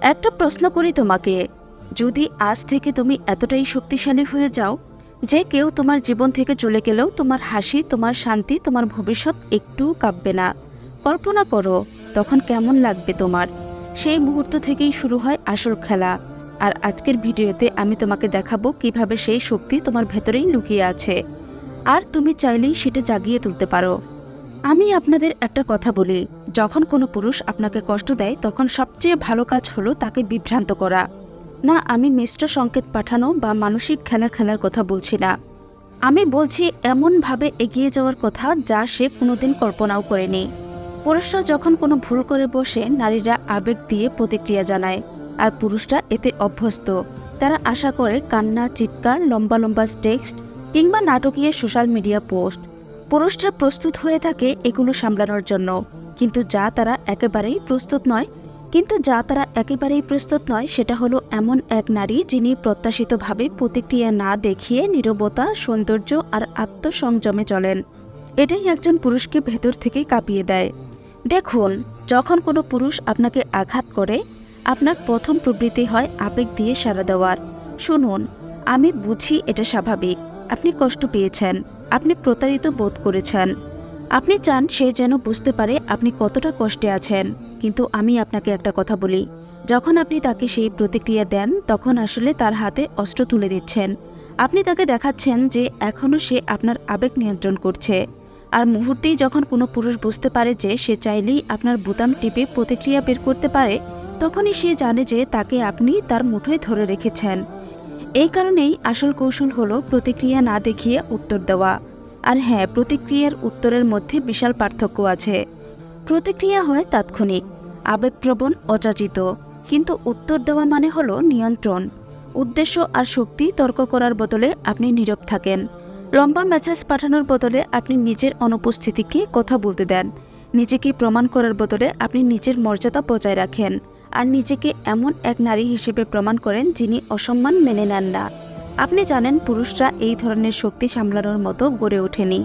একটা প্রশ্ন করি তোমাকে। যদি আজ থেকে তুমি এতটাই শক্তিশালী হয়ে যাও যে কেউ তোমার জীবন থেকে চলে গেলেও তোমার হাসি, তোমার শান্তি, তোমার ভবিষ্যৎ একটুও কাঁপবে না। কল্পনা করো, তখন কেমন লাগবে তোমার? সেই মুহূর্ত থেকেই শুরু হয় আসল খেলা। আর আজকের ভিডিওতে আমি তোমাকে দেখাবো কীভাবে সেই শক্তি তোমার ভেতরেই লুকিয়ে আছে। আর তুমি চাইলেই সেটা জাগিয়ে তুলতে পারো। আমি আপনাদের একটা কথা বলি। যখন কোনো পুরুষ আপনাকে কষ্ট দেয়, তখন সবচেয়ে ভালো কাজ হলো তাকে বিভ্রান্ত করা। না, আমি মিশ্র সংকেত পাঠানো বা মানসিক খেলা খেলার কথা বলছি না। আমি বলছি, এমনভাবে এগিয়ে যাওয়ার কথা যা সে কোনোদিন কল্পনাও করেনি। পুরুষরা যখন কোনো ভুল করে বসে, নারীরা আবেগ দিয়ে প্রতিক্রিয়া জানায়। আর পুরুষরা এতে অভ্যস্ত। তারা আশা করে কান্না, চিৎকার, লম্বা লম্বা টেক্সট কিংবা নাটকীয় সোশ্যাল মিডিয়া পোস্ট। পুরুষরা প্রস্তুত হয়ে থাকে এগুলো সামলানোর জন্য। কিন্তু যা তারা একেবারেই প্রস্তুত নয়, কিন্তু যা তারা একেবারেই প্রস্তুত নয়, সেটা হলো এমন এক নারী যিনি প্রত্যাশিতভাবে প্রতিক্রিয়া না দেখিয়ে নীরবতা, সৌন্দর্য আর আত্মসংযমে চলেন। এটাই একজন পুরুষকে ভেতর থেকে কাঁপিয়ে দেয়। দেখুন, যখন কোনো পুরুষ আপনাকে আঘাত করে, আপনার প্রথম প্রবৃত্তি হয় আবেগ দিয়ে সাড়া দেওয়ার। শুনুন, আমি বুঝি এটা স্বাভাবিক। আপনি কষ্ট পেয়েছেন। আপনি প্রতারিত বোধ করেছেন। আপনি চান সে যেন বুঝতে পারে আপনি কতটা কষ্টে আছেন। কিন্তু আমি আপনাকে একটা কথা বলি। যখন আপনি তাকে সেই প্রতিক্রিয়া দেন, তখন আসলে তার হাতে অস্ত্র তুলে দিচ্ছেন। আপনি তাকে দেখাচ্ছেন যে এখনও সে আপনার আবেগ নিয়ন্ত্রণ করছে। আর মুহূর্তেই যখন কোনো পুরুষ বুঝতে পারে যে সে চাইলেই আপনার বোতাম টিপে প্রতিক্রিয়া বের করতে পারে, তখনই সে জানে যে তাকে আপনি তার মুঠোয় ধরে রেখেছেন। এই কারণেই আসল কৌশল হলো প্রতিক্রিয়া না দেখিয়ে উত্তর দেওয়া। আর হ্যাঁ প্রতিক্রিয়ার উত্তরের মধ্যে বিশাল পার্থক্য আছে। প্রতিক্রিয়া হয় তাৎক্ষণিক, আবেগপ্রবণ, অযাচিত। কিন্তু উত্তর দেওয়া মানে হলো নিয়ন্ত্রণ। উদ্দেশ্য আর শক্তি তর্ক করার বদলে আপনি নীরব থাকেন। লম্বা মেসেজ পাঠানোর বদলে আপনি নিজের অনুপস্থিতিকে কথা বলতে দেন। নিজেকে প্রমাণ করার বদলে আপনি নিজের মর্যাদা বজায় রাখেন। আর নিজেকে এমন এক নারী হিসেবে প্রমাণ করেন যিনি অসম্মান মেনে নেন না। আপনি জানেন পুরুষরা এই ধরনের শক্তি সামলানোর মতো গড়ে ওঠেনি।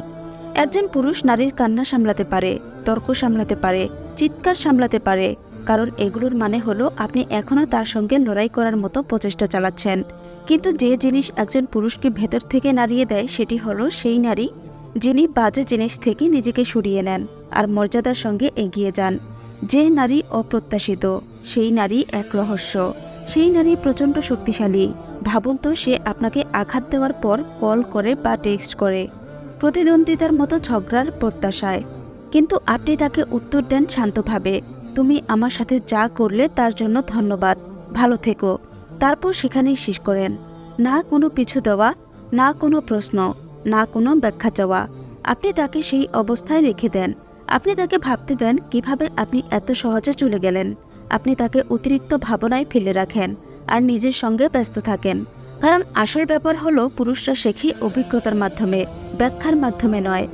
একজন পুরুষ নারীর কান্না সামলাতে পারে, তর্ক সামলাতে পারে, চিৎকার সামলাতে পারে। কারণ এগুলোর মানে হলো আপনি এখনও তার সঙ্গে লড়াই করার মতো প্রচেষ্টা চালাচ্ছেন। কিন্তু যে জিনিস একজন পুরুষকে ভেতর থেকে নাড়িয়ে দেয় সেটি হলো সেই নারী যিনি বাজে জিনিস থেকে নিজেকে সরিয়ে নেন আর মর্যাদার সঙ্গে এগিয়ে যান। যে নারী অপ্রত্যাশিত। সেই নারী এক রহস্য। সেই নারী প্রচণ্ড শক্তিশালী। ভাবুন তো, সে আপনাকে আঘাত দেওয়ার পর কল করে বা টেক্সট করে। প্রতিদ্বন্দ্বিতার মতো ঝগড়ার প্রত্যাশায়। কিন্তু আপনি তাকে উত্তর দেন শান্তভাবে, তুমি আমার সাথে যা করলে তার জন্য ধন্যবাদ। ভালো থেকো। তারপর সেখানেই শেষ করেন। না কোনো পিছু দেওয়া, না কোনো প্রশ্ন, না কোনো ব্যাখ্যা চাওয়া। আপনি তাকে সেই অবস্থায় রেখে দেন। আপনি তাকে ভাবতে দেন কীভাবে আপনি এত সহজে চলে গেলেন। আপনি তাকে অতিরিক্ত ভাবনায় ফেলে রাখেন আর নিজের সঙ্গে ব্যস্ত থাকেন। কারণ আসল ব্যাপার হলো পুরুষরা শেখে অভিজ্ঞতার মাধ্যমে, ব্যাখ্যার মাধ্যমে নয়।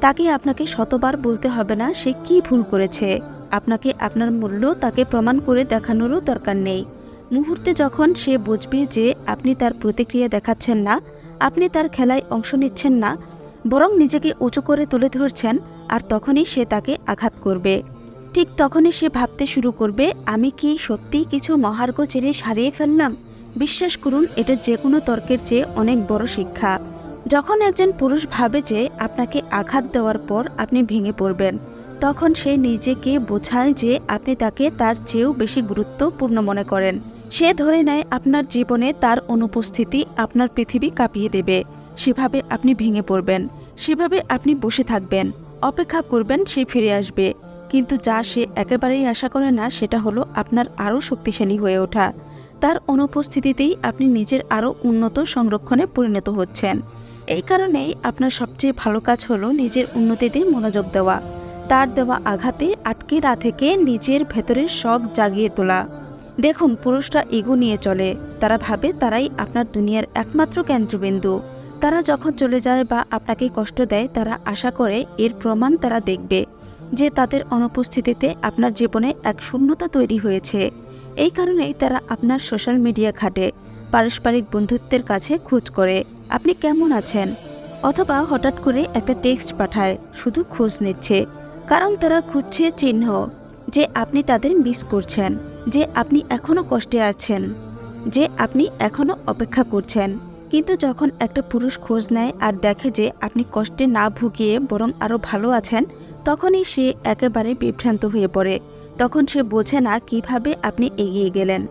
তাকে আপনাকে শতবার বলতে হবে না সে কি ভুল করেছে। আপনাকে আপনার মূল্য তাকে প্রমাণ করে দেখানোরও দরকার নেই। মুহূর্তে যখন সে বুঝবে যে আপনি তার প্রতিক্রিয়া দেখাচ্ছেন না, আপনি তার খেলায় অংশ নিচ্ছেন না, বরং নিজেকে উঁচু করে তুলে ধরছেন, আর তখনই সে তাকে আঘাত করবে। ঠিক তখনই সে ভাবতে শুরু করবে, আমি কি সত্যিই কিছু মহার্ঘ জিনিস হারিয়ে ফেললাম? বিশ্বাস করুন, এটা যে কোনো তর্কের চেয়ে অনেক বড় শিক্ষা। যখন একজন পুরুষ ভাবে যে আপনাকে আঘাত দেওয়ার পর আপনি ভেঙে পড়বেন, তখন সে নিজেকে বোঝায় যে আপনি তাকে তার চেয়েও বেশি গুরুত্বপূর্ণ মনে করেন। সে ধরে নেয়, আপনার জীবনে তার অনুপস্থিতি আপনার পৃথিবী কাঁপিয়ে দেবে। সেভাবে আপনি ভেঙে পড়বেন, সেভাবে আপনি বসে থাকবেন, অপেক্ষা করবেন, সে ফিরে আসবে। কিন্তু যা সে একেবারেই আশা করে না, সেটা হলো আপনার আরও শক্তিশালী হয়ে ওঠা। তার অনুপস্থিতিতেই আপনি নিজের আরও উন্নত সংরক্ষণে পরিণত হচ্ছেন। এই কারণেই আপনার সবচেয়ে ভালো কাজ হলো নিজের উন্নতিতে মনোযোগ দেওয়া। তার দেওয়া আঘাতে আটকে না থেকে নিজের ভেতরের শখ জাগিয়ে তোলা। দেখুন, পুরুষরা ইগো নিয়ে চলে। তারা ভাবে তারাই আপনার দুনিয়ার একমাত্র কেন্দ্রবিন্দু। তারা যখন চলে যায় বা আপনাকে কষ্ট দেয়, তারা আশা করে এর প্রমাণ তারা দেখবে। যে তাদের অনুপস্থিতিতে আপনার জীবনে এক শূন্যতা তৈরি হয়েছে। এই কারণেই তারা আপনার সোশ্যাল মিডিয়া ঘাটে পারস্পরিক বন্ধুত্বের কাছে খোঁজ করে। আপনি কেমন আছেন? অথবা হঠাৎ করে একটা টেক্সট পাঠায়, শুধু খোঁজ নিচ্ছে। কারণ তারা খুঁজছে চিহ্ন যে আপনি তাদের মিস করছেন, যে আপনি এখনও কষ্টে আছেন, যে আপনি এখনও অপেক্ষা করছেন। কিন্তু যখন একটা পুরুষ খোঁজ নেয় আর দেখে যে আপনি কষ্টে না ভুগিয়ে বরং আরও ভালো আছেন তখনই সে একেবারে বিভ্রান্ত হয়ে পড়ে। তখন সে বোঝে না কীভাবে আপনি এগিয়ে গেলেন।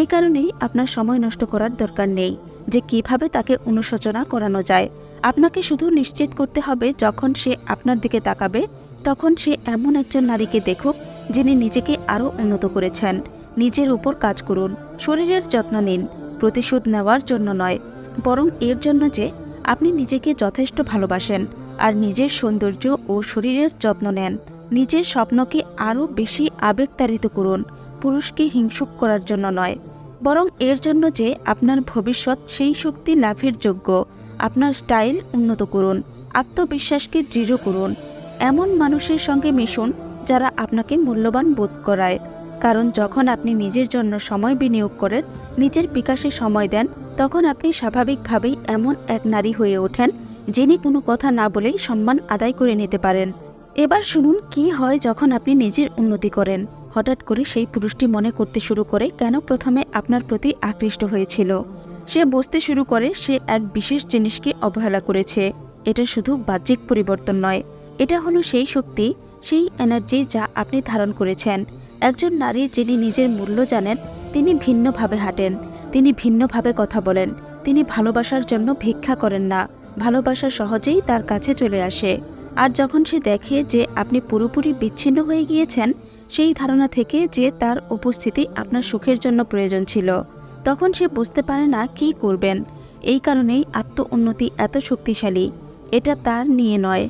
এই কারণেই আপনার সময় নষ্ট করার দরকার নেই, যে কীভাবে তাকে অনুশোচনা করানো যায়। আপনাকে শুধু নিশ্চিত করতে হবে, যখন সে আপনার দিকে তাকাবে, তখন সে এমন একজন নারীকে দেখুক, যিনি নিজেকে আরও উন্নত করেছেন। নিজের উপর কাজ করুন, শরীরের যত্ন নিন, প্রতিশোধ নেওয়ার জন্য নয়, বরং এর জন্য যে আপনি নিজেকে যথেষ্ট ভালোবাসেন আর নিজের সৌন্দর্য ও শরীরের যত্ন নেন। নিজের স্বপ্নকে আরও বেশি আবেগতাড়িত করুন। পুরুষকে হিংসুক করার জন্য নয়। বরং এর জন্য যে আপনার ভবিষ্যৎ সেই শক্তি লাভের যোগ্য। আপনার স্টাইল উন্নত করুন। আত্মবিশ্বাসকে দৃঢ় করুন। এমন মানুষের সঙ্গে মিশুন যারা আপনাকে মূল্যবান বোধ করায়। কারণ যখন আপনি নিজের জন্য সময় বিনিয়োগ করেন, নিজের বিকাশে সময় দেন, তখন আপনি স্বাভাবিকভাবেই এমন এক নারী হয়ে ওঠেন, যিনি কোনো কথা না বলেই সম্মান আদায় করে নিতে পারেন। এবার শুনুন, কি হয় যখন আপনি নিজের উন্নতি করেন? হঠাৎ করে সেই পুরুষটি মনে করতে শুরু করে, কেন প্রথমে আপনার প্রতি আকৃষ্ট হয়েছিল? সে বুঝতে শুরু করে, সে এক বিশেষ জিনিসকে অবহেলা করেছে। এটা শুধু বাহ্যিক পরিবর্তন নয়। এটা হলো সেই শক্তি, সেই এনার্জি যা আপনি ধারণ করেছেন। একজন নারী যিনি নিজের মূল্য জানেন, তিনি ভিন্নভাবে হাঁটেন, তিনি ভিন্নভাবে কথা বলেন, তিনি ভালোবাসার জন্য ভিক্ষা করেন না, ভালোবাসা সহজেই তার কাছে চলে আসে। আর যখন সে দেখে যে আপনি পুরোপুরি বিচ্ছিন্ন হয়ে গিয়েছেন, সেই ধারণা থেকে যে তার উপস্থিতি আপনার সুখের জন্য প্রয়োজন ছিল, তখন সে বুঝতে পারে না কি করবেন। এই কারণেই আত্ম উন্নতি এত শক্তিশালী, এটা তার নিয়ে নয়,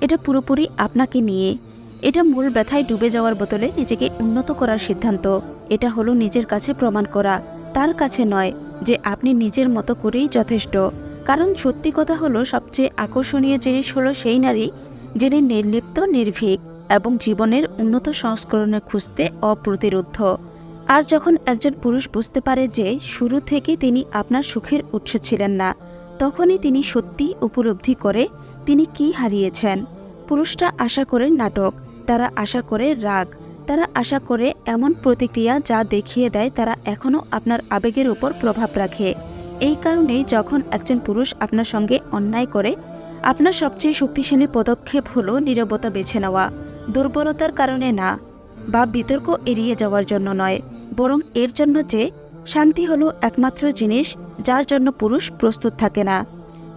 এটা পুরোপুরি আপনাকে নিয়ে। এটা মূল ব্যথায় ডুবে যাওয়ার বদলে নিজেকে উন্নত করার সিদ্ধান্ত। এটা হলো নিজের কাছে প্রমাণ করা। তার কাছে নয় যে আপনি নিজের মতো করেই যথেষ্ট। কারণ সত্যি কথা হলো, সবচেয়ে আকর্ষণীয় জিনিস হলো সেই নারী যিনি নির্লিপ্ত, নির্ভীক এবং জীবনের উন্নত সংস্করণে খুঁজতে অপ্রতিরোধ আর যখন একজন পুরুষ বুঝতে পারে যে শুরু থেকে তিনি আপনার সুখের উৎস ছিলেন না, তখনই তিনি সত্যি উপলব্ধি করে তিনি কি হারিয়েছেন। পুরুষরা আশা করে নাটক। তারা আশা করে রাগ। তারা আশা করে এমন প্রতিক্রিয়া যা দেখিয়ে দেয় তারা এখনও আপনার আবেগের উপর প্রভাব রাখে। এই কারণেই যখন একজন পুরুষ আপনার সঙ্গে অন্যায় করে, আপনার সবচেয়ে শক্তিশালী পদক্ষেপ হলো নীরবতা বেছে নেওয়া। দুর্বলতার কারণে না, বা বিতর্ক এড়িয়ে যাওয়ার জন্য নয়, বরং এর জন্য যে শান্তি হলো একমাত্র জিনিস, যার জন্য পুরুষ প্রস্তুত থাকে না।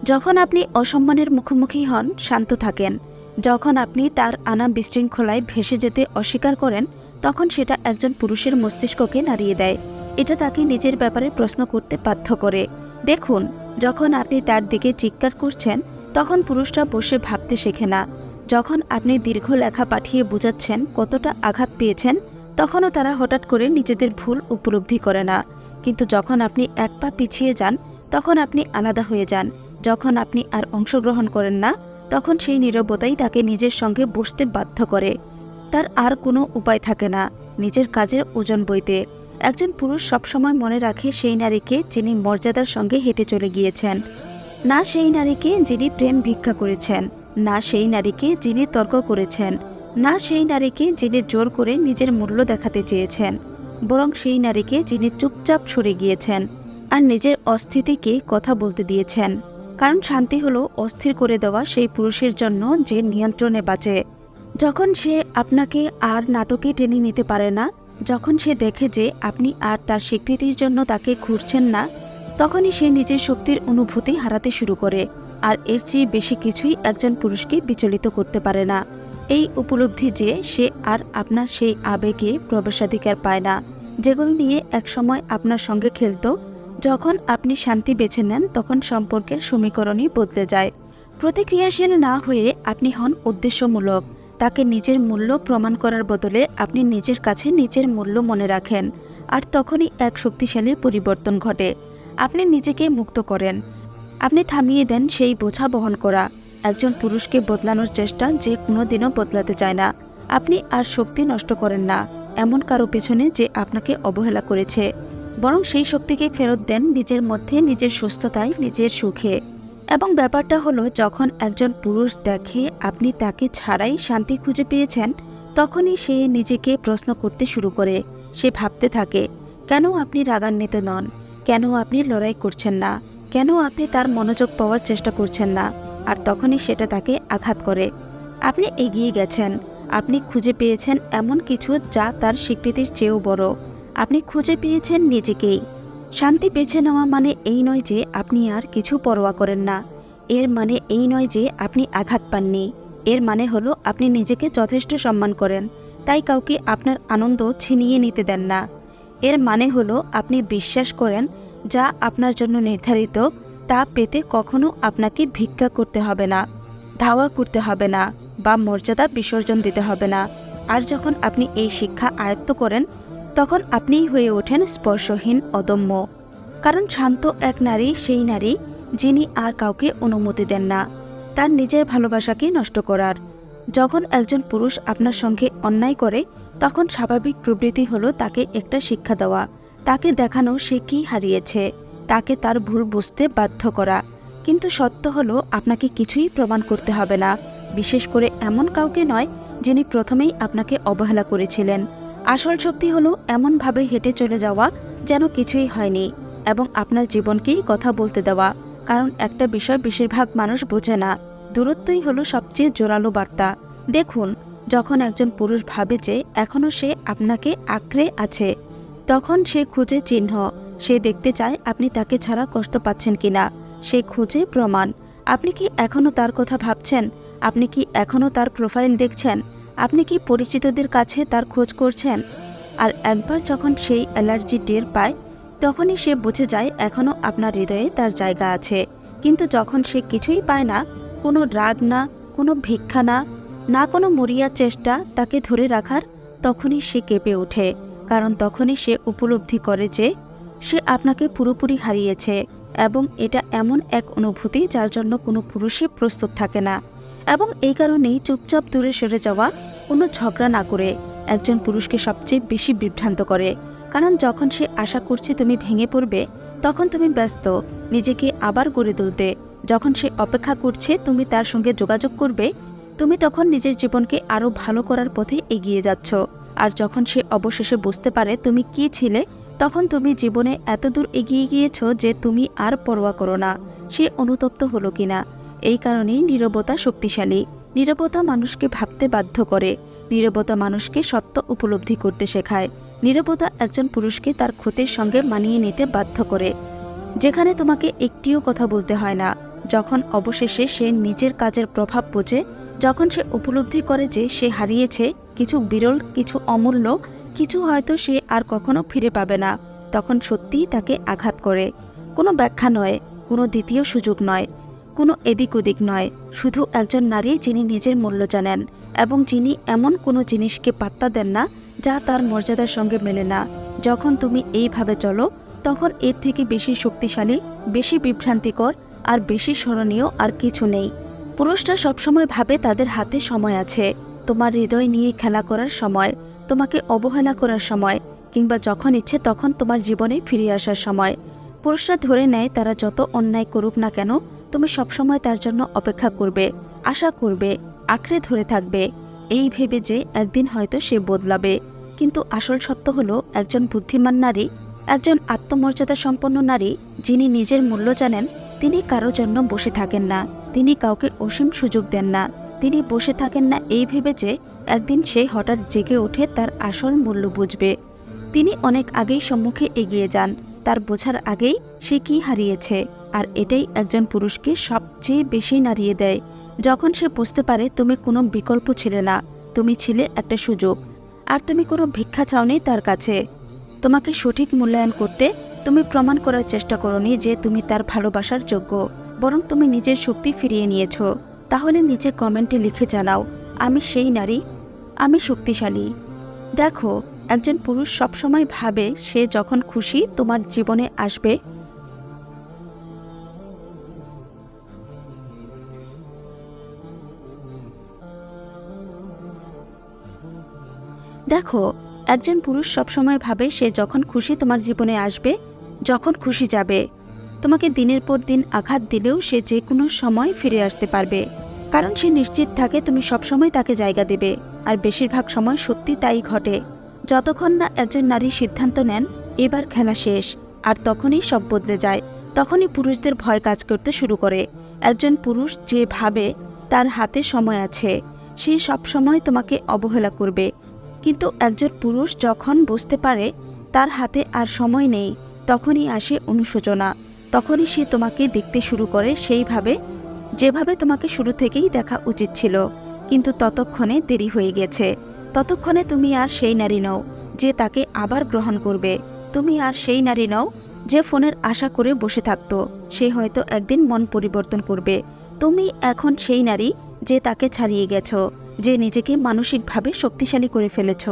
যখন আপনি অসম্মানের মুখোমুখি হন, শান্ত থাকেন। যখন আপনি তার আনা বিশৃঙ্খলায় ভেসে যেতে অস্বীকার করেন, তখন সেটা একজন পুরুষের মস্তিষ্ককে নাড়িয়ে দেয়। এটা তাকে নিজের ব্যাপারে প্রশ্ন করতে বাধ্য করে। দেখুন, যখন আপনি তার দিকে চিৎকার করছেন, তখন পুরুষরা বসে ভাবতে শেখে না। যখন আপনি দীর্ঘ লেখা পাঠিয়ে বোঝাচ্ছেন কতটা আঘাত পেয়েছেন, তখনও তারা হঠাৎ করে নিজেদের ভুল উপলব্ধি করে না। কিন্তু যখন আপনি এক পা পিছিয়ে যান, তখন আপনি আলাদা হয়ে যান। যখন আপনি আর অংশগ্রহণ করেন না তখন সেই নীরবতাই তাকে নিজের সঙ্গে বসতে বাধ্য করে। তার আর কোনো উপায় থাকে না নিজের কাজের ওজন বইতে। একজন পুরুষ সবসময় মনে রাখে সেই নারীকে যিনি মর্যাদার সঙ্গে হেঁটে চলে গিয়েছেন। না সেই নারীকে যিনি প্রেম ভিক্ষা করেছেন, না সেই নারীকে যিনি তর্ক করেছেন, না সেই নারীকে যিনি জোর করে নিজের মূল্য দেখাতে চেয়েছেন, বরং সেই নারীকে যিনি চুপচাপ সরে গিয়েছেন আর নিজের অস্থিতিকে কথা বলতে দিয়েছেন। কারণ শান্তি হলো অস্থির করে দেওয়া সেই পুরুষের জন্য যে নিয়ন্ত্রণে বাঁচে। যখন সে আপনাকে আর নাটকে টেনে নিতে পারে না, যখন সে দেখে যে আপনি আর তার স্বীকৃতির জন্য তাকে ঘুরছেন না, তখনই সে নিজের শক্তির অনুভূতি হারাতে শুরু করে আর এর চেয়ে বেশি কিছুই একজন পুরুষকে বিচলিত করতে পারে না। এই উপলব্ধি যে সে আর আপনার সেই আবেগে প্রবেশাধিকার পায় না, যেগুলো নিয়ে একসময় আপনার সঙ্গে খেলতো যখন আপনি শান্তি বেছে নেন, তখন সম্পর্কের সমীকরণই বদলে যায়। প্রতিক্রিয়াশীল না হয়ে আপনি হন উদ্দেশ্যমূলক। তাকে নিজের মূল্য প্রমাণ করার বদলে আপনি নিজের কাছে নিজের মূল্য মনে রাখেন, আর তখনই এক শক্তিশালী পরিবর্তন ঘটে। আপনি নিজেকে মুক্ত করেন। আপনি থামিয়ে দেন সেই বোঝা বহন করা। একজন পুরুষকে বদলানোর চেষ্টা যে কোনো দিনও বদলাতে চায় না। আপনি আর শক্তি নষ্ট করেন না। এমন কারও পেছনে যে আপনাকে অবহেলা করেছে। বরং সেই শক্তিকে ফেরত দেন নিজের মধ্যে, নিজের সুস্থতায়, নিজের সুখে। এবং ব্যাপারটা হলো, যখন একজন পুরুষ দেখে আপনি তাকে ছাড়াই শান্তি খুঁজে পেয়েছেন, তখনই সে নিজেকে প্রশ্ন করতে শুরু করে। সে ভাবতে থাকে, কেন আপনি রাগান্বিত নন? কেন আপনি লড়াই করছেন না? কেন আপনি তার মনোযোগ পাওয়ার চেষ্টা করছেন না? আর তখনই সেটা তাকে আঘাত করে। আপনি এগিয়ে গেছেন। আপনি খুঁজে পেয়েছেন এমন কিছু যা তার স্বীকৃতির চেয়েও বড়। আপনি খুঁজে পেয়েছেন নিজেকেই। শান্তি বেছে নেওয়া মানে এই নয় যে আপনি আর কিছু পরোয়া করেন না। এর মানে এই নয় যে আপনি আঘাত পাননি। এর মানে হলো আপনি নিজেকে যথেষ্ট সম্মান করেন, তাই কাউকে আপনার আনন্দ ছিনিয়ে নিতে দেন না। এর মানে হলো আপনি বিশ্বাস করেন, যা আপনার জন্য নির্ধারিত, তা পেতে কখনো আপনাকে ভিক্ষা করতে হবে না, ধাওয়া করতে হবে না, বা মর্যাদা বিসর্জন দিতে হবে না। আর যখন আপনি এই শিক্ষা আয়ত্ত করেন তখন আপনিই হয়ে ওঠেন স্পর্শহীন অদম্য। কারণ শান্ত এক নারী, সেই নারী যিনি আর কাউকে অনুমতি দেন না। তার নিজের ভালোবাসাকে নষ্ট করার। যখন একজন পুরুষ আপনার সঙ্গে অন্যায় করে, তখন স্বাভাবিক প্রবৃত্তি হলো তাকে একটা শিক্ষা দেওয়া। তাকে দেখানো সে কি হারিয়েছে। তাকে তার ভুল বুঝতে বাধ্য করা। কিন্তু সত্য হলো, আপনাকে কিছুই প্রমাণ করতে হবে না। বিশেষ করে এমন কাউকে নয়, যিনি প্রথমেই আপনাকে অবহেলা করেছিলেন। আসল শক্তি হলো, এমনভাবে হেঁটে চলে যাওয়া যেন কিছুই হয়নি এবং আপনার জীবনকেই কথা বলতে দেওয়া, কারণ একটা বিষয় বেশিরভাগ মানুষ বোঝে না। দূরত্বই হলো সবচেয়ে জোরালো বার্তা। দেখুন, যখন একজন পুরুষ ভাবে যে এখনও সে আপনাকে আঁকড়ে আছে, তখন সে খুঁজে চিহ্ন। সে দেখতে চায় আপনি তাকে ছাড়া কষ্ট পাচ্ছেন কিনা। সে খুঁজে প্রমাণ। আপনি কি এখনও তার কথা ভাবছেন? আপনি কি এখনও তার প্রোফাইল দেখছেন? আপনি কি পরিচিতদের কাছে তার খোঁজ করছেন? আর একবার যখন সেই অ্যালার্জি টের পায়, তখনই সে বুঝে যায় এখনও আপনার হৃদয়ে তার জায়গা আছে। কিন্তু যখন সে কিছুই পায় না, কোনো রাগ না, কোনো ভিক্ষা না না কোনো মরিয়া চেষ্টা তাকে ধরে রাখার, তখনই সে কেঁপে ওঠে। কারণ তখনই সে উপলব্ধি করে যে, সে আপনাকে পুরোপুরি হারিয়েছে এবং এটা এমন এক অনুভূতি যার জন্য কোনো পুরুষই প্রস্তুত থাকে না। এবং এই কারণেই চুপচাপ দূরে সরে যাওয়া, কোনো ঝগড়া না করে একজন পুরুষকে সবচেয়ে বেশি বিভ্রান্ত করে। কারণ যখন সে আশা করছে তুমি ভেঙে পড়বে, তখন তুমি ব্যস্ত, নিজেকে আবার গড়ে তুলতে। যখন সে অপেক্ষা করছে তুমি তার সঙ্গে যোগাযোগ করবে, তুমি তখন নিজের জীবনকে আরও ভালো করার পথে এগিয়ে যাচ্ছ। আর যখন সে অবশেষে বুঝতে পারে তুমি কি ছিলে, তখন তুমি জীবনে এত দূর এগিয়ে গিয়েছ যে তুমি আর পরোয়া করো না, সে অনুতপ্ত হলো কিনা। এই কারণেই নীরবতা শক্তিশালী। নীরবতা মানুষকে ভাবতে বাধ্য করে। নীরবতা মানুষকে সত্য উপলব্ধি করতে শেখায়। নীরবতা একজন পুরুষকে তার ক্ষতির সঙ্গে মানিয়ে নিতে বাধ্য করে। যেখানে তোমাকে একটিও কথা বলতে হয় না। যখন অবশেষে সে নিজের কাজের প্রভাব বোঝে, যখন সে উপলব্ধি করে যে সে হারিয়েছে, কিছু বিরল, কিছু অমূল্য, কিছু হয়তো সে আর কখনো ফিরে পাবে না। তখন সত্যিই তাকে আঘাত করে। কোনো ব্যাখ্যা নয়, কোনো দ্বিতীয় সুযোগ নয়। কোনো এদিক ওদিক নয়, শুধু একজন নারী যিনি নিজের মূল্য জানেন এবং যিনি এমন কোনো জিনিসকে পাত্তা দেন না যা তার মর্যাদার সঙ্গে মেলে না। যখন তুমি এইভাবে চলো, তখন এর থেকে বেশি শক্তিশালী, বেশি বিভ্রান্তিকর, আর বেশি স্মরণীয় আর কিছু নেই। পুরুষরা সবসময় ভাবে তাদের হাতে সময় আছে। তোমার হৃদয় নিয়ে খেলা করার সময়, তোমাকে অবহেলা করার সময়, কিংবা যখন ইচ্ছে তখন তোমার জীবনে ফিরে আসার সময়। পুরুষরা ধরে নেয় তারা যত অন্যায় করুক না কেন তুমি সবসময় তার জন্য অপেক্ষা করবে, আশা করবে, আঁকড়ে ধরে থাকবে। এই ভেবে যে একদিন হয়তো সে বদলাবে। কিন্তু আসল সত্য হলো, একজন বুদ্ধিমান নারী, একজন আত্মমর্যাদা সম্পন্ন নারী, যিনি নিজের মূল্য জানেন, তিনি কারও জন্য বসে থাকেন না, তিনি কাউকে অসীম সুযোগ দেন না। তিনি বসে থাকেন না এই ভেবে যে একদিন সে হঠাৎ জেগে ওঠে তার আসল মূল্য বুঝবে। তিনি অনেক আগেই সম্মুখে এগিয়ে যান। তার বোঝার আগেই সে কি হারিয়েছে? আর এটাই একজন পুরুষকে সবচেয়ে বেশি নাড়িয়ে দেয়। যখন সে বুঝতে পারে তুমি কোনো বিকল্প ছিলে না, তুমি ছিলে একটা সুযোগ। আর তুমি কোনো ভিক্ষা চাওনি তার কাছে। তোমাকে সঠিক মূল্যায়ন করতে তুমি প্রমাণ করার চেষ্টা করনি যে তুমি তার ভালোবাসার যোগ্য, বরং তুমি নিজের শক্তি ফিরিয়ে নিয়েছ। তাহলে নিচে কমেন্টে লিখে জানাও, আমি সেই নারী, আমি শক্তিশালী। দেখো, একজন পুরুষ সবসময় ভাবে সে যখন খুশি তোমার জীবনে আসবে দেখো, একজন পুরুষ সবসময় ভাবে সে যখন খুশি তোমার জীবনে আসবে, যখন খুশি যাবে। তোমাকে দিনের পর দিন আঘাত দিলেও সে যে কোনো সময় ফিরে আসতে পারবে। কারণ সে নিশ্চিত থাকে তুমি সবসময় তাকে জায়গা দেবে, আর বেশিরভাগ সময় সত্যি তাই ঘটে। যতক্ষণ না একজন নারী সিদ্ধান্ত নেন, এবার খেলা শেষ, আর তখনই সব বদলে যায়, তখনই পুরুষদের ভয় কাজ করতে শুরু করে। একজন পুরুষ যে ভাবে, তার হাতে সময় আছে। সে সবসময় তোমাকে অবহেলা করবে কিন্তু একজন পুরুষ যখন বুঝতে পারে তার হাতে আর সময় নেই, তখনই আসে অনুশোচনা, তখনই সে তোমাকে দেখতে শুরু করে সেইভাবে, যেভাবে তোমাকে শুরু থেকেই দেখা উচিত ছিল। কিন্তু ততক্ষণে দেরি হয়ে গেছে। ততক্ষণে তুমি আর সেই নারী নও, যে তাকে আবার গ্রহণ করবে। তুমি আর সেই নারী নও, যে ফোনের আশা করে বসে থাকত। সে হয়তো একদিন মন পরিবর্তন করবে। তুমি এখন সেই নারী যে তাকে ছাড়িয়ে গেছো। যে নিজেকে মানসিকভাবে শক্তিশালী করে ফেলেছ।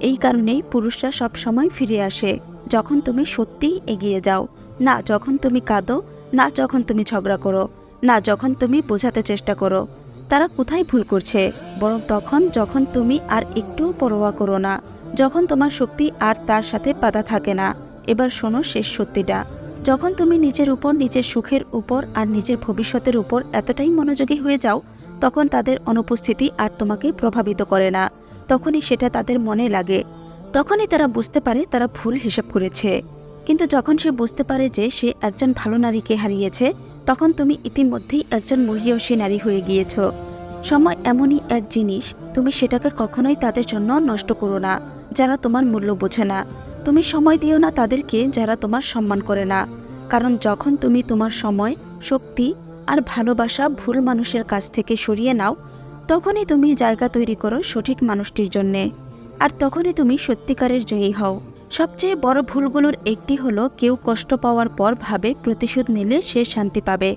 এই কারণেই পুরুষরা সব সময় ফিরে আসে, যখন তুমি সত্যিই এগিয়ে যাও। না যখন তুমি কাঁদো, না যখন তুমি ঝগড়া করো, না যখন তুমি বোঝাতে চেষ্টা করো। তারা কোথায় ভুল করছে? বরং তখন যখন তুমি আর একটুও পরোয়া করো না, যখন তোমার শক্তি আর তার সাথে বাধা থাকে না, এবার শোনো শেষ সত্যিটা। যখন তুমি নিজের উপর, নিজের সুখের উপর আর নিজের ভবিষ্যতের উপর এতটাই মনোযোগী হয়ে যাও তখন তাদের অনুপস্থিতি আর তোমাকে প্রভাবিত করে না। তখনই সেটা তাদের মনে লাগে। তখনই তারা বুঝতে পারে তারা ভুল হিসাব করেছে। কিন্তু যখন সে বুঝতে পারে যে সে একজন ভালো নারীকে হারিয়েছে, তখন তুমি ইতিমধ্যেই একজন মহিয়সী নারী হয়ে গিয়েছ। সময় এমনই এক জিনিস, তুমি সেটাকে কখনোই তাদের জন্য নষ্ট করো না, যারা তোমার মূল্য বোঝে না। তুমি সময় দিও না তাদেরকে যারা তোমার সম্মান করে না। কারণ যখন তুমি তোমার সময়, শক্তি আর ভালোবাসা ভুল মানুষের কাছ থেকে সরিয়ে নাও, তখনই তুমি জায়গা তৈরি করো সঠিক মানুষটির জন্যে। আর তখনই তুমি সত্যিকারের জয়ী হও। সবচেয়ে বড় ভুলগুলোর একটি হলো কেউ কষ্ট পাওয়ার পর ভাবে প্রতিশোধ নিলে সে শান্তি পাবে।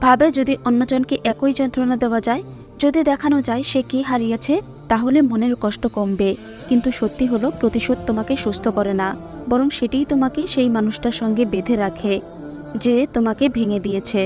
ভাবে যদি অন্যজনকে একই যন্ত্রণা দেওয়া যায়, যদি দেখানো যায় সে কি হারিয়েছে, তাহলে মনের কষ্ট কমবে। কিন্তু সত্যি হলো প্রতিশোধ তোমাকে সুস্থ করে না, বরং সেটিই তোমাকে সেই মানুষটার সঙ্গে বেঁধে রাখে, যে তোমাকে ভেঙে দিয়েছে।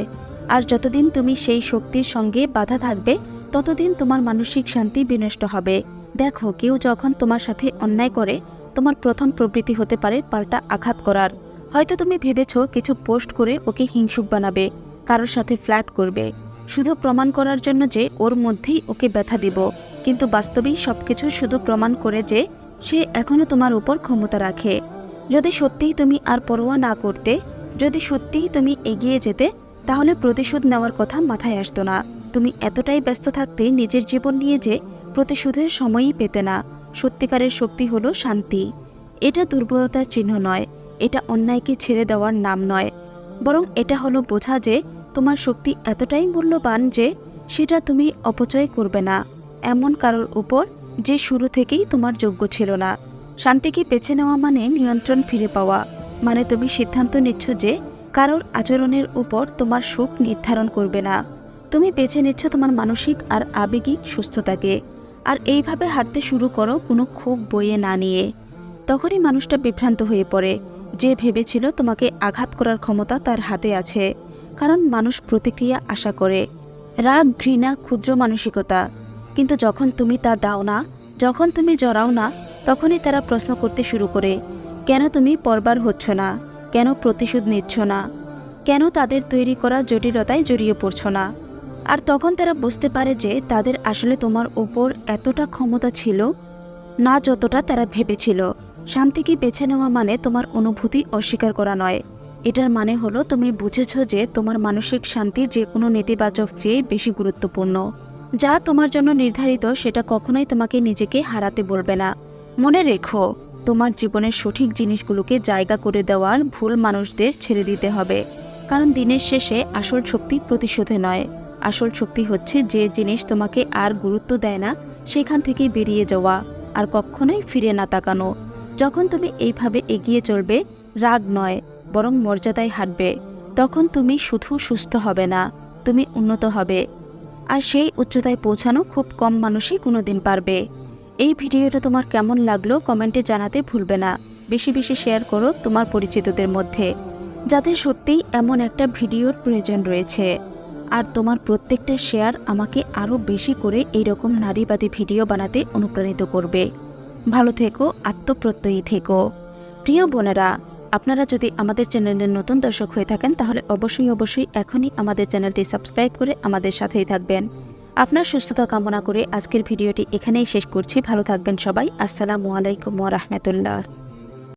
আর যতদিন তুমি সেই শক্তির সঙ্গে বাধা থাকবে, ততদিন তোমার মানসিক শান্তি বিনষ্ট হবে। দেখো, কেউ যখন তোমার সাথে অন্যায় করে, তোমার প্রথম প্রবৃত্তি হতে পারে পাল্টা আঘাত করার। হয়তো তুমি ভেবেছ কিছু পোস্ট করে ওকে হিংসুক বানাবে, কারোর সাথে ফ্ল্যাট করবে। শুধু প্রমাণ করার জন্য যে ওর মধ্যেই ওকে ব্যথা দিব। কিন্তু বাস্তবেই সবকিছু শুধু প্রমাণ করে যে সে এখনও তোমার উপর ক্ষমতা রাখে। যদি সত্যিই তুমি আর পরোয়া না করতে, যদি সত্যিই তুমি এগিয়ে যেতে তাহলে প্রতিশোধ নেওয়ার কথা মাথায় আসতো না। তুমি এতটাই ব্যস্ত থাকতে নিজের জীবন নিয়ে যে প্রতিশোধের সময়ই পেতে না। সত্যিকারের শক্তি হলো শান্তি। এটা দুর্বলতার চিহ্ন নয়। এটা অন্যায়কে ছেড়ে দেওয়ার নাম নয়। বরং এটা হলো বোঝা যে তোমার শক্তি এতটাই মূল্যবান যে সেটা তুমি অপচয় করবে না। এমন কারোর উপর যে শুরু থেকেই তোমার যোগ্য ছিল না। শান্তিকে বেছে নেওয়া মানে নিয়ন্ত্রণ ফিরে পাওয়া। মানে তুমি সিদ্ধান্ত নিচ্ছ যে কারোর আচরণের উপর তোমার সুখ নির্ধারণ করবে না। তুমি বেছে নিচ্ছ তোমার মানসিক আর আবেগিক সুস্থতাকে। আর এইভাবে হাঁটতে শুরু করো কোনো ক্ষোভ বইয়ে না নিয়ে। তখনই মানুষটা বিভ্রান্ত হয়ে পড়ে। যে ভেবেছিল তোমাকে আঘাত করার ক্ষমতা তার হাতে আছে। কারণ মানুষ প্রতিক্রিয়া আশা করে। রাগ, ঘৃণা, ক্ষুদ্র মানসিকতা। কিন্তু যখন তুমি তা দাও না, যখন তুমি জড়াও না, তখনই তারা প্রশ্ন করতে শুরু করে, কেন তুমি পরবার হচ্ছ না? কেন প্রতিশোধ নিচ্ছ না? কেন তাদের তৈরি করা জটিলতায় জড়িয়ে পড়ছ না? আর তখন তারা বুঝতে পারে যে তাদের আসলে তোমার ওপর এতটা ক্ষমতা ছিল, না যতটা তারা ভেবেছিল। শান্তিকে বেছে নেওয়া মানে তোমার অনুভূতি অস্বীকার করা নয়। এটার মানে হলো তুমি বুঝেছ যে তোমার মানসিক শান্তি যে কোনো নেতিবাচক চেয়ে বেশি গুরুত্বপূর্ণ। যা তোমার জন্য নির্ধারিত সেটা কখনোই তোমাকে নিজেকে হারাতে বলবে না। মনে রেখো তোমার জীবনের সঠিক জিনিসগুলোকে জায়গা করে দেওয়ার ভুল মানুষদের ছেড়ে দিতে হবে। কারণ দিনের শেষে আসল শক্তি প্রতিশোধে নয়। আসল শক্তি হচ্ছে যে জিনিস তোমাকে আর গুরুত্ব দেয় না, সেখান থেকে বেরিয়ে যাওয়া, আর কখনোই ফিরে না তাকানো। যখন তুমি এইভাবে এগিয়ে চলবে, রাগ নয়, বরং মর্যাদায় হাঁটবে। তখন তুমি শুধু সুস্থ হবে না, তুমি উন্নত হবে। আর সেই উচ্চতায় পৌঁছানো খুব কম মানুষই কোনোদিন পারবে। এই ভিডিওটা তোমার কেমন লাগল কমেন্টে জানাতে ভুলবে না। বেশি বেশি শেয়ার করো তোমার পরিচিতদের মধ্যে, যাদের সত্যিই এমন একটা ভিডিওর প্রয়োজন রয়েছে। আর তোমার প্রত্যেকটা শেয়ার আমাকে আরও বেশি করে এইরকম নারীবাদী ভিডিও বানাতে অনুপ্রাণিত করবে। ভালো থেকো, আত্মপ্রত্যয়ী থেকো। প্রিয় বোনেরা, আপনারা যদি আমাদের চ্যানেলের নতুন দর্শক হয়ে থাকেন, তাহলে অবশ্যই অবশ্যই এখনই আমাদের চ্যানেলটি সাবস্ক্রাইব করে আমাদের সাথেই থাকবেন। আপনার সুস্থতা কামনা করে আজকের ভিডিওটি এখানেই শেষ করছি। ভালো থাকবেন সবাই। আসসালামু আলাইকুম রাহমাতুল্লাহ।